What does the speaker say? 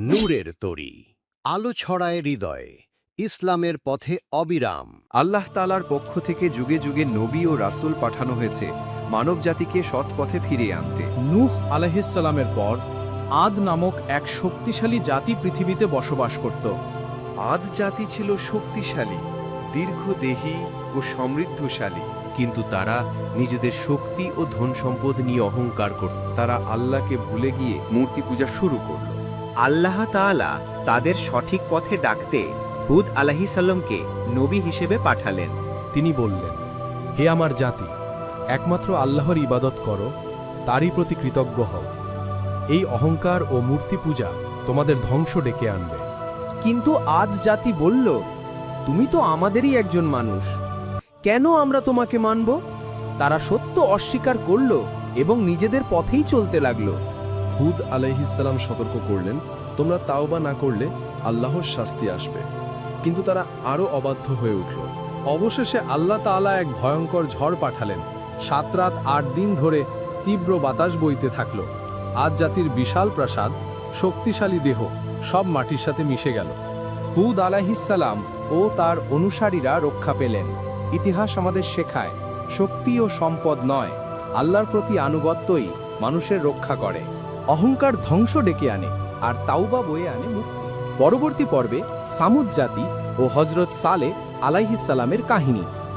নূরের তরি আলো ছড়ায় হৃদয়ে ইসলামের পথে অবিরাম। আল্লাহ তালার পক্ষ থেকে যুগে যুগে নবী ও রাসূল পাঠানো হয়েছে মানবজাতিকে সৎ পথে ফিরিয়ে আনতে। নূহ আলাহিসাল্লামের পর আদ নামক এক শক্তিশালী জাতি পৃথিবীতে বসবাস করত। আদ জাতি ছিল শক্তিশালী দীর্ঘদেহী ও সমৃদ্ধশালী। কিন্তু তারা নিজেদের শক্তি ও ধন সম্পদ নিয়ে অহংকার করত। তারা আল্লাহকে ভুলে গিয়ে মূর্তি পূজা শুরু করল। আল্লাহ তাআলা তাদের সঠিক পথে ডাকতে হুদ আলাহিসাল্লামকে নবী হিসেবে পাঠালেন। তিনি বললেন হে আমার জাতি একমাত্র আল্লাহর ইবাদত করো তারই প্রতি কৃতজ্ঞ হও। এই অহংকার ও মূর্তি পূজা তোমাদের ধ্বংস ডেকে আনবে। কিন্তু আদ জাতি বলল তুমি তো আমাদেরই একজন মানুষ। কেন আমরা তোমাকে মানব? তারা সত্য অস্বীকার করল এবং নিজেদের পথেই চলতে লাগল। হুদ আলাইহিসাল্লাম সতর্ক করলেন, তোমরা তাওবা না করলে আল্লাহর শাস্তি আসবে। কিন্তু তারা আরও অবাধ্য হয়ে উঠল। অবশেষে আল্লাহ তাআলা এক ভয়ঙ্কর ঝড় পাঠালেন। সাত রাত আট দিন ধরে তীব্র বাতাস বইতে থাকল। আজ জাতির বিশাল প্রাসাদ, শক্তিশালী দেহ, সব মাটির সাথে মিশে গেল। হুদ আলাহিসাল্লাম ও তার অনুসারীরা রক্ষা পেলেন। ইতিহাস আমাদের শেখায়, শক্তি ও সম্পদ নয়, আল্লাহর প্রতি আনুগত্যই মানুষের রক্ষা করে। অহংকার ধ্বংস ডেকে আনে আর তাওবা বয়ে আনে মুক্তি। পরবর্তী পর্বে সামুদ জাতি ও হজরত সালে আলাইহিসালামের কাহিনী।